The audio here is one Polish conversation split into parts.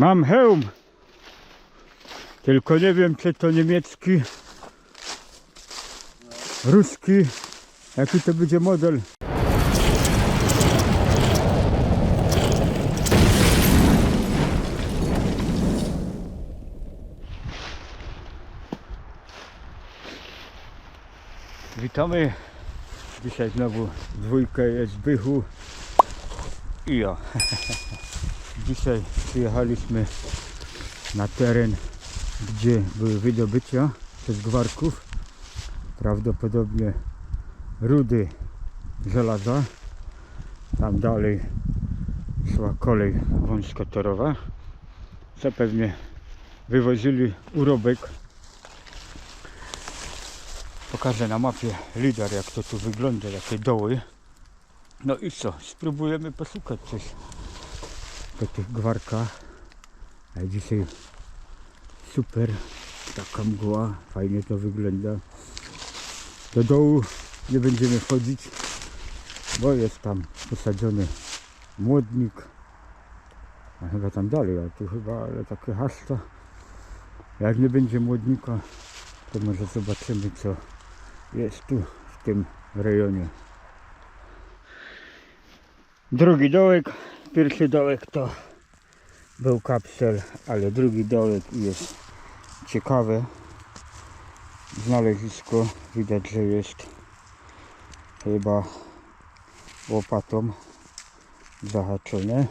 Mam hełm. Tylko nie wiem, czy to niemiecki, ruski, jaki to będzie model. Witamy. Dzisiaj znowu dwójkę jest Bychu i ja. Dzisiaj przyjechaliśmy na teren, gdzie były wydobycia przez gwarków. Prawdopodobnie rudy żelaza. Tam dalej szła kolej wąskotorowa. Co pewnie wywozili urobek. Pokażę na mapie lidar jak to tu wygląda, jakie doły. No i co? Spróbujemy poszukać coś po tych gwarkach. A dzisiaj super, taka mgła, fajnie to wygląda. Do dołu nie będziemy wchodzić, bo jest tam posadzony młodnik. A chyba tam dalej, a tu chyba ale takie haszta. Jak nie będzie młodnika, to może zobaczymy co jest tu w tym rejonie. Drugi dołek, pierwszy dołek to był kapsel, ale drugi dołek jest ciekawe znalezisko. Widać, że jest chyba łopatą zahaczone.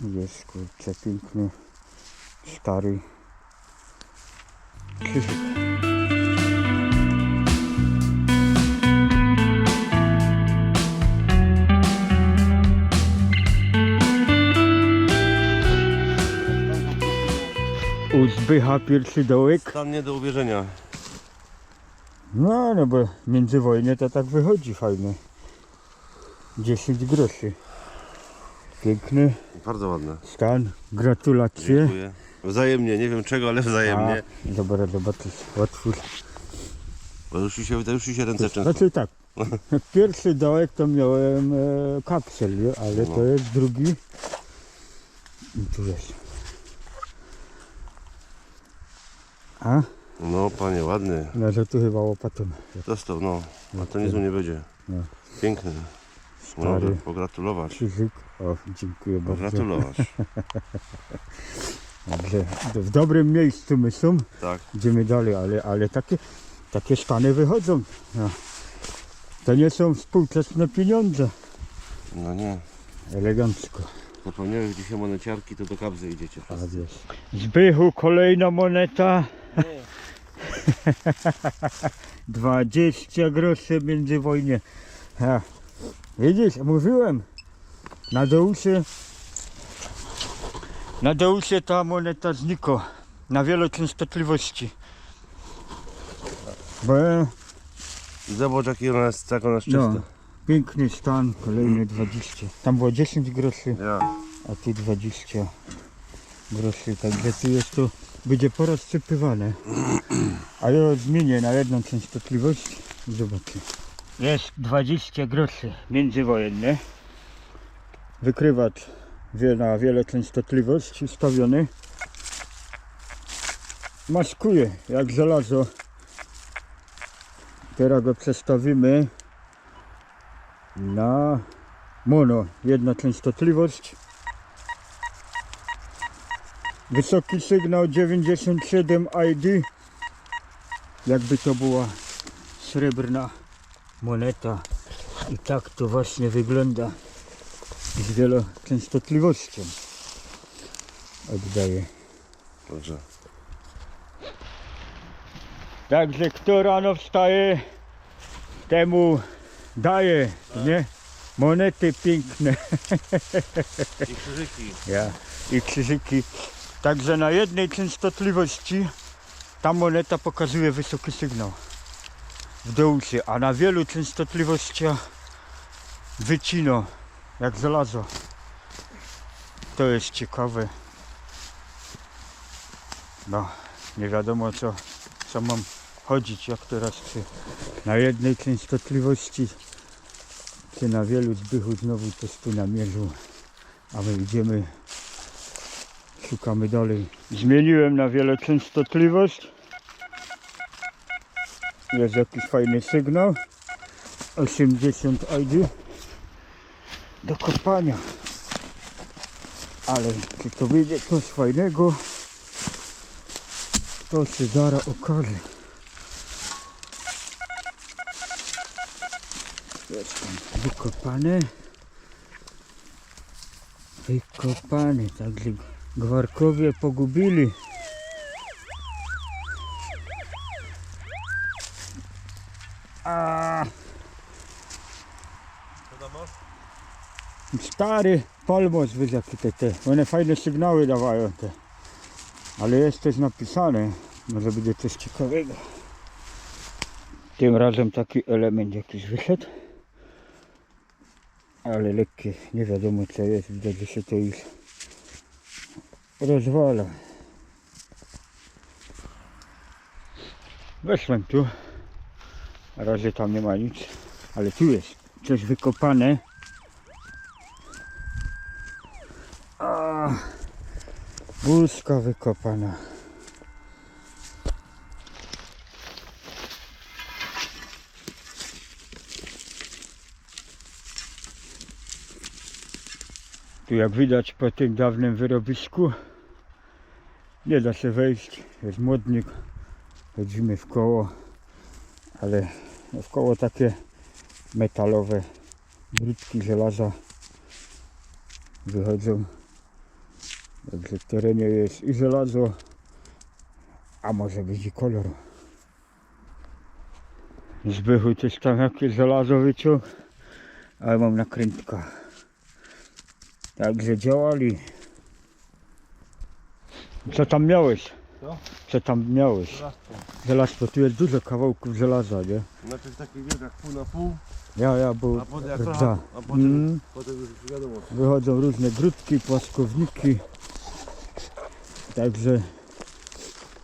Jest kurczę piękny, stary krzyżyk. U Zbycha pierwszy dołek. Stan nie do uwierzenia. No, no bo międzywojnie to tak wychodzi fajnie. 10 groszy. Piękny Bardzo ładne. stan. Gratulacje. Dziękuję. Wzajemnie, nie wiem czego, ale wzajemnie. A, dobra, zobaczysz. Otwórz. Bo już mi się, już mi się ręce często. Znaczy tak. Pierwszy dołek to miałem e, kapsel, nie? ale to No. jest drugi. I tu jest. A? No panie, ładny. No to tu chyba łopatą. Dostał, no. A to nic mu nie będzie. No. Piękny. Stary Mogę pogratulować. krzyżyk. O, dziękuję bardzo. Pogratulować. Dobrze. W dobrym miejscu my są. Tak. Idziemy dalej, ale, ale takie, takie stany wychodzą. No. To nie są współczesne pieniądze. No nie. Elegancko. Zapomniałeś dzisiaj moneciarki, to do kabzy idziecie. Tak jest. Zbychu kolejna moneta. 20 groszy międzywojnie. Ha. Widzisz, mówiłem. Na dołusie na dołusie ta moneta znika. Na wieloczęstotliwości. Bo Zobacz jaki ona jest, jak ona jest No. Piękny stan, kolejny 20. Tam było 10 groszy, a tu 20 groszy. Także tu jest to, będzie porozsypywane. A ja zmienię na jedną częstotliwość i zobaczę. Jest 20 groszy międzywojenne. Wykrywacz wie na wiele częstotliwość ustawiony. Maskuje jak żelazo. Teraz go przestawimy na mono, jedna częstotliwość. Wysoki sygnał 97 ID. Jakby to była srebrna moneta. I tak to właśnie wygląda z wieloczęstotliwością. Oddaję. Dobrze. Także kto rano wstaje, temu daje, nie? Monety piękne. I krzyżyki. Ja. I krzyżyki. Także na jednej częstotliwości ta moneta pokazuje wysoki sygnał w dołcie, a na wielu częstotliwościach wycino jak żelazo. To jest ciekawe. No, nie wiadomo co, co mam chodzić, jak teraz czy na jednej częstotliwości, czy na wielu zbychu znowu coś tu namierzył, a my idziemy Szukamy dalej. Zmieniłem na wieloczęstotliwość. Jest jakiś fajny sygnał. 80 ID do kopania. Ale czy to wyjdzie coś fajnego, to się zaraz okaże. Jest tam wykopane. Wykopane, także gwarkowie pogubili. A stary polmos wiesz jakie te, te. One fajne sygnały dawają te. Ale jest też napisane. Może będzie coś ciekawego. Tym razem taki element jakiś wyszedł. Ale lekkie, nie wiadomo co jest, widać, że się to już rozwala. Weszłem tu. Na razie tam nie ma nic, ale tu jest coś wykopane. A, wykopana. Tu jak widać po tym dawnym wyrobisku nie da się wejść, jest modnik, chodzimy w koło, ale no w koło takie metalowe brudki żelaza wychodzą. Także w terenie jest i żelazo, a może być i kolor. Zbychu też tam jakieś żelazo wyciął, ale mam nakrętka. Także działali. Co tam miałeś? Co? Co tam miałeś? Żelazko, tu jest dużo kawałków żelaza, nie? Znaczy taki wiek jak pół na pół, Ja, ja, bo a potem jak rdza. trochę, a potem, Mm, potem już wiadomo. wychodzą różne grudki, płaskowniki. Także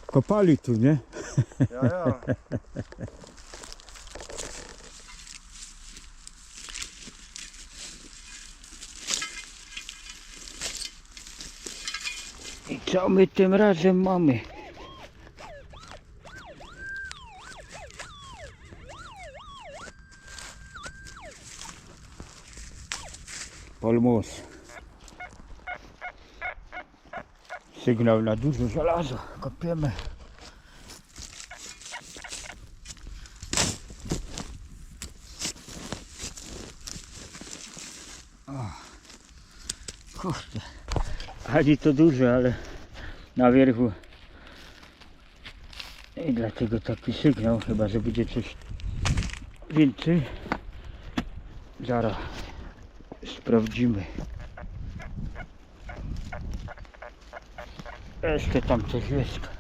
kopali tu, nie? Ja, ja. I co my tym razem mamy? Polmos. Sygnał na dużo żelazo. Kopiemy. O, Kurde. Ani to duże, ale na wierzchu. I dlatego taki sygnał, chyba że będzie coś więcej. Zaraz sprawdzimy. Jeszcze tam coś jest.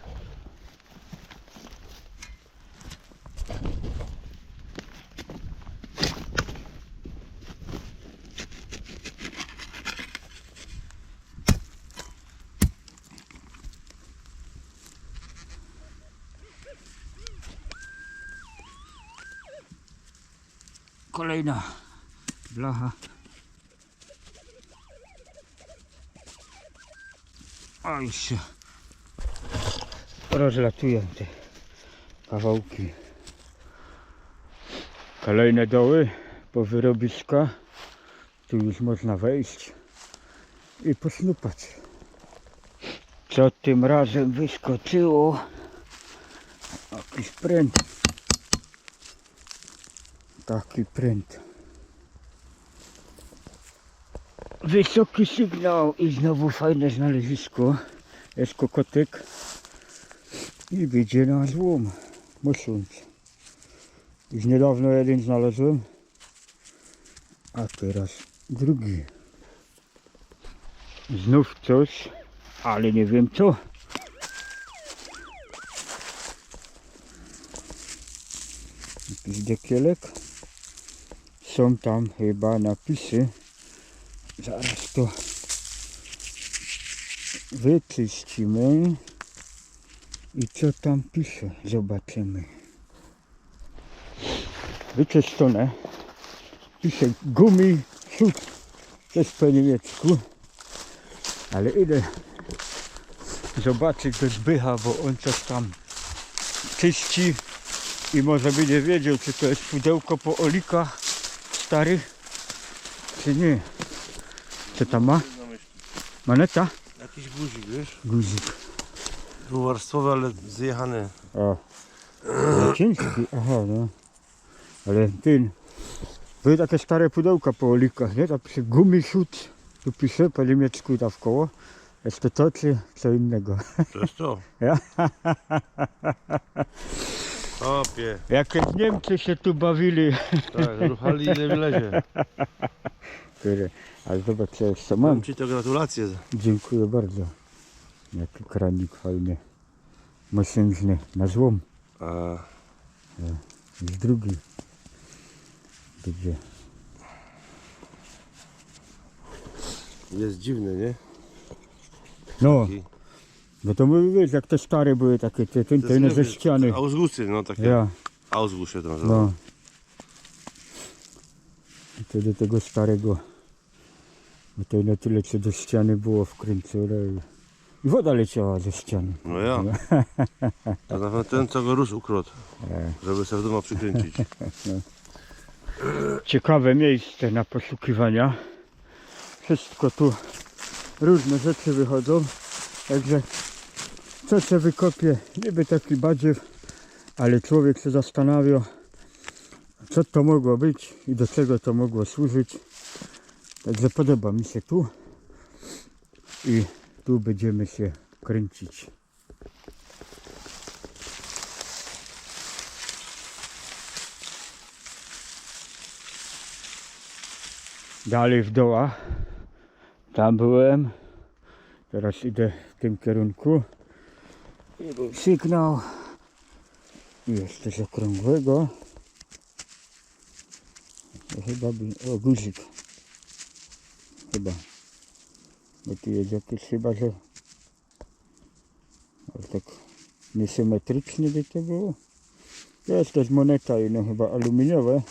Kolejna blacha. A już się rozlatują te kawałki. Kolejne doły po wyrobiska. Tu już można wejść i posnupać. Co tym razem wyskoczyło? Jakiś pręt. Taki pręt. Wysoki sygnał i znowu fajne znalezisko. Jest kokotek. I będzie na złom. Musząc. Już niedawno jeden znalazłem. A teraz drugi. Znów coś, ale nie wiem co. Jakiś dekielek. Są tam chyba napisy. Zaraz to wyczyścimy. I co tam pisze? Zobaczymy. Wyczyszczone. Pisze gumi. To jest po niemiecku. Ale idę zobaczyć do Zbycha, bo on coś tam czyści i może by nie wiedział, czy to jest pudełko po olikach starych, czy nie. Co tam ma? Maneta? Jakiś guzik, wiesz? Guzik. Dwuwarstwowy, ale zjechany. O. Ale ciężki, aha, no. Ale ten. Były takie stare pudełka po olikach, nie? Tam pisze gumiszut. Tu pisze po niemiecku tam w koło. Jest to to, czy co innego? To jest to. Opie. Jakie Niemcy się tu bawili. Tak, ruchali ile wylezie. Które- Ale zobacz, co jeszcze mam. Mam ci to gratulacje. Dziękuję bardzo. Jaki kranik fajny. Mosiężny na złom. A, Jest drugi. Będzie. jest dziwny, nie? No, Taki- no to mówię, wiesz, jak te stare były takie, te, to jest, ze ściany. Ausgusy, no takie. Ja, Ausgus się to nazywa. no. I to do tego starego. Bo to na tyle, co do ściany było wkręcone. i- woda leciała ze ściany. No ja. To na pewno ten, co go rósł ukradł. E. Żeby sobie w domu przykręcić. Ciekawe miejsce na poszukiwania. Wszystko tu różne rzeczy wychodzą. Także co się wykopie, niby taki badziew, ale człowiek się zastanawia, co to mogło być i do czego to mogło służyć. Także podoba mi się tu i tu będziemy się kręcić. dalej w dołach. Tam byłem. Teraz idę w tym kierunku. Sygnał. Jest coś okrągłego. To chyba by... O, guzik. Chyba. Bo tu jest jakieś chyba, że... Ale tak niesymetrycznie by to było. Jest też moneta i no chyba aluminiowe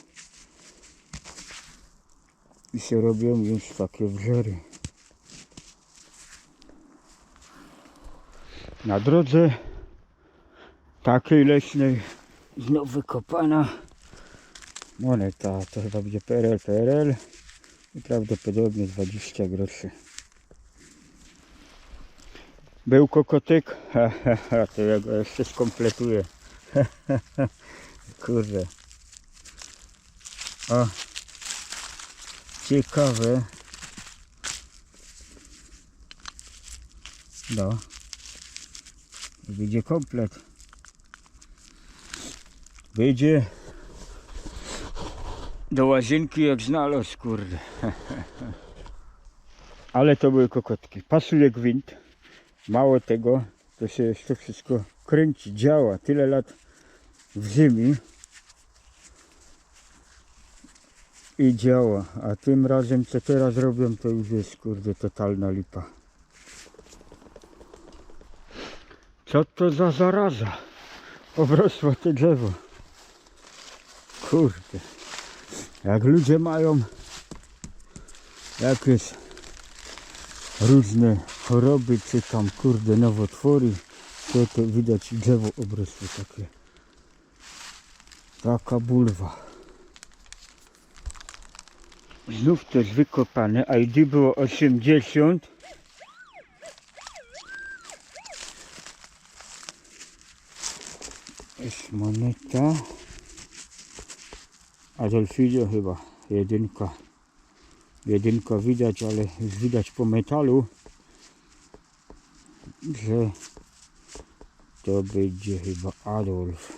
i się robią już takie wzory. Na drodze takiej leśnej znów wykopana moneta, to chyba będzie PRL, PRL i prawdopodobnie 20 groszy. Był kokotyk, to ja go jeszcze skompletuję. Kurde. O, ciekawe. No. Wyjdzie komplet. Wyjdzie do łazienki jak znalazł, kurde. Ale to były kokotki. Pasuje gwint. Mało tego, to się jeszcze wszystko kręci, działa. Tyle lat w ziemi. i działa. A tym razem co teraz robią to już jest kurde totalna lipa. Co to za zaraza? Obrosło to drzewo. Kurde. Jak ludzie mają jakieś różne choroby, czy tam kurde nowotwory, to to widać drzewo obrosło takie. Taka bulwa. Znów jest wykopane, a było 80. Jest moneta. Adolfilio chyba, jedynka. Jedynka widać, ale widać po metalu, że to będzie chyba Adolf.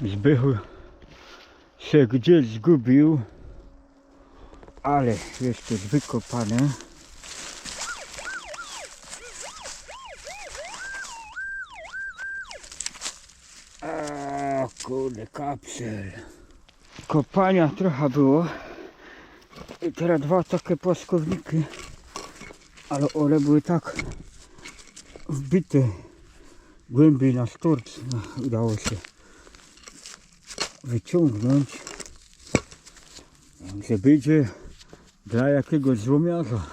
Zbychu się gdzieś zgubił ale jest to wykopane. Kurde, kapsel. Kopania trochę było. I teraz dwa takie płaskowniki. Ale one były tak wbite głębiej na sztorc. Udało się wyciągnąć. Że będzie dla jakiegoś złomiarza.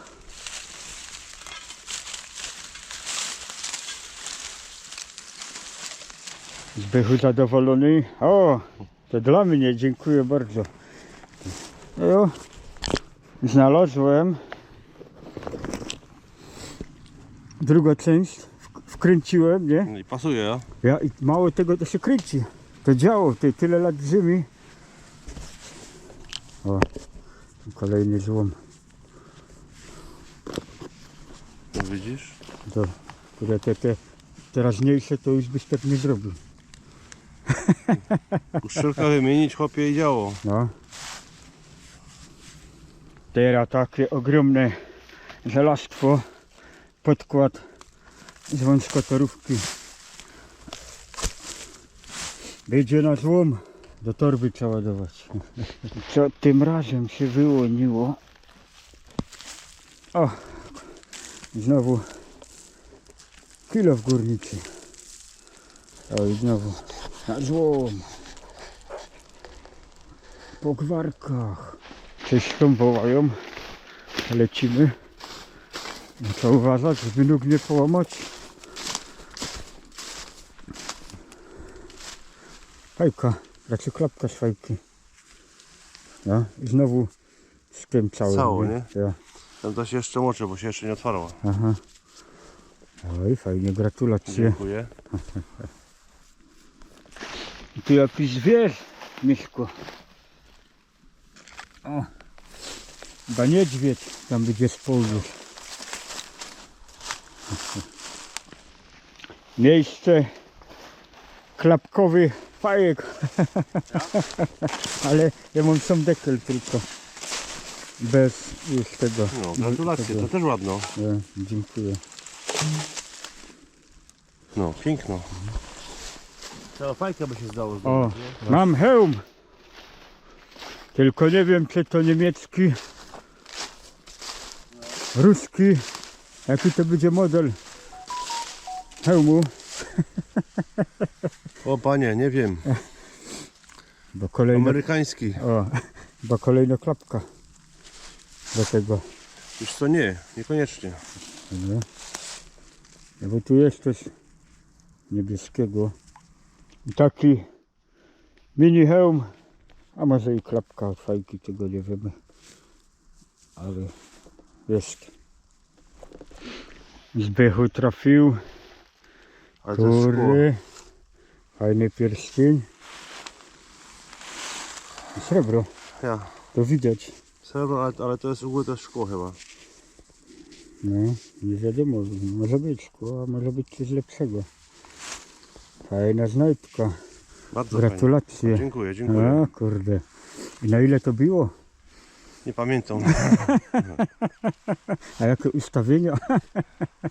Zbychu zadowolony. O, to dla mnie, dziękuję bardzo. No, znalazłem drugą część, wkręciłem, nie? No I pasuje, ja? Ja i mało tego to się kręci. To działo, ty, tyle lat ziemi. O, kolejny złom. No widzisz? To, które te, te teraźniejsze to już byś tak nie zrobił. Uszczelka wymienić, chłopie i działo. No. Teraz takie ogromne żelastwo, podkład z wąskotorówki. Będzie na złom, do torby trzeba ładować. Co tym razem się wyłoniło? O, znowu kilo w górnicy. O i znowu na złom po gwarkach. Coś tam wołają. Lecimy. Trzeba uważać, żeby nóg nie połamać. Fajka, raczej klapka z fajki. No i znowu z tym całym. Cało, nie? Ja. Tam to się jeszcze moczy, bo się jeszcze nie otwarła. Aha. Oj, fajnie, gratulacje. Dziękuję. I tu jakiś zwierz, Miśku. O, chyba niedźwiedź tam będzie już. Miejsce klapkowy fajek. Ale ja mam sam dekel tylko. Bez już tego. No, gratulacje, tego. to też ładno. Ja, dziękuję. No, piękno. Cała fajka by się zdało O, mam hełm. Tylko nie wiem, czy to niemiecki, ruski, jaki to będzie model hełmu, O panie, nie wiem. bo kolejna, Amerykański. o, bo kolejna klapka do tego. Już to nie, niekoniecznie. Nie? No bo tu jest coś niebieskiego. Taki mini hełm, a może i klapka od fajki, tego nie wiemy. Ale jest. Zbychu trafił, który fajny pierścień. I Srebro, Ja. to widać. Srebro, ale, ale to jest u góry też szkło chyba. No, nie wiadomo, może być szkło, a może być coś lepszego. Fajna znajdka. Bardzo fajnie. Gratulacje. Dziękuję, dziękuję. A kurde. I na ile to było? Nie pamiętam. A jakie ustawienia?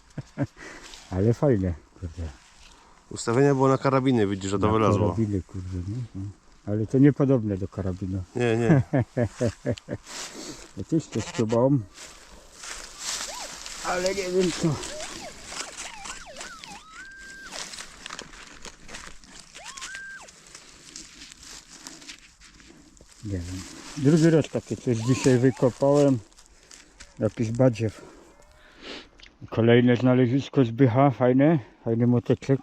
Ale fajne. Kurde. Ustawienia było na karabiny, widzisz, że to Na wylazło. Karabiny, kurde. No, no. Ale to niepodobne do karabinu. Nie, nie. Ja też coś mam. Ale nie wiem co. Nie wiem. Drugi raz takie coś dzisiaj wykopałem. Jakiś badziew. Kolejne znalezisko zbycha, fajne. Fajny moteczek.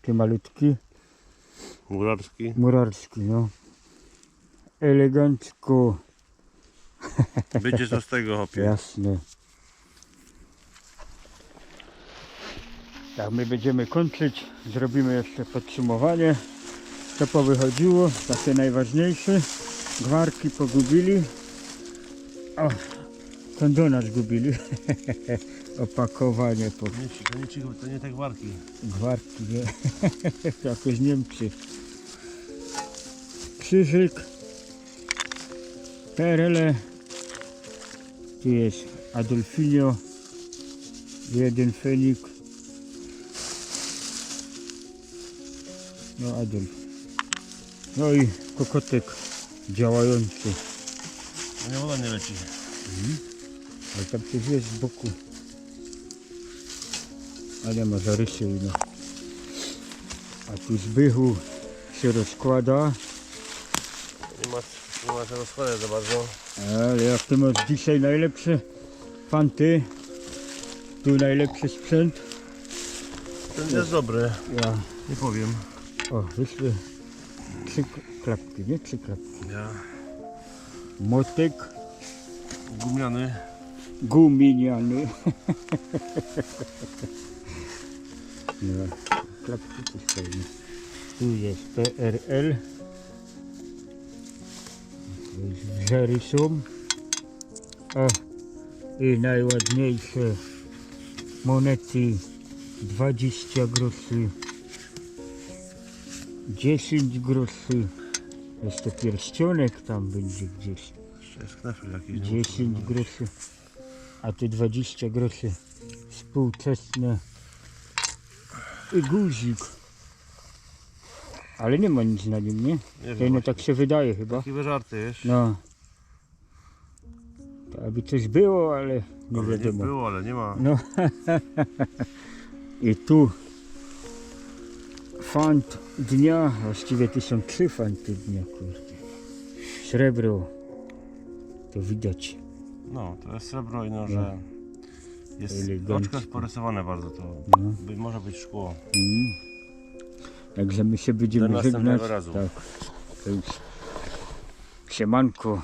Taki malutki. Murarski. Murarski, no. Elegancko. Będzie co z tego, hopie. Jasne. Tak, my będziemy kończyć. Zrobimy jeszcze podsumowanie. Co powychodziło, takie najważniejsze. Gwarki pogubili. O, kondona zgubili. Opakowanie po Nie, ci- to nie, ci- to nie te gwarki. gwarki, nie? Jakoś Niemcy. Krzyżyk. Perele. Tu jest Adolfinio. Jeden fenik. No Adolf. No i kokotek działający. No nie, woda nie leci. Ale tam coś jest z boku. Ale ma zarysy no. A tu zbychu się rozkłada. Nie ma, nie ma składać za bardzo. Ale jak ty masz dzisiaj najlepsze fanty, tu najlepszy sprzęt, Ten jest dobry, ja nie powiem. O, wyszły trzy klapki, nie? Trzy klapki. Ja. Motek Gumiany. guminiany. no, klapki tu stoją. Tu jest PRL. Wzory są. O, i najładniejsze monety 20 groszy 10 groszy jest to pierścionek tam będzie gdzieś Jeszcze jest knefel jakiś. nie 10 muszę groszy a te 20 groszy współczesne i guzik ale nie ma nic na nim, nie? To wiem, no właśnie. tak się wydaje chyba Takie żarty jest. no to aby coś było, ale nie Ale nie wiadomo było, ale nie ma. No. I tu fant dnia, właściwie to są trzy fanty dnia, kurde. Srebro, to widać. No, to jest srebro i no, że jest Elegancko. oczko jest porysowane bardzo to. No. By, może być szkło. Mm. Także my się będziemy Do następnego żegnać. razu. Tak. To już. Siemanko.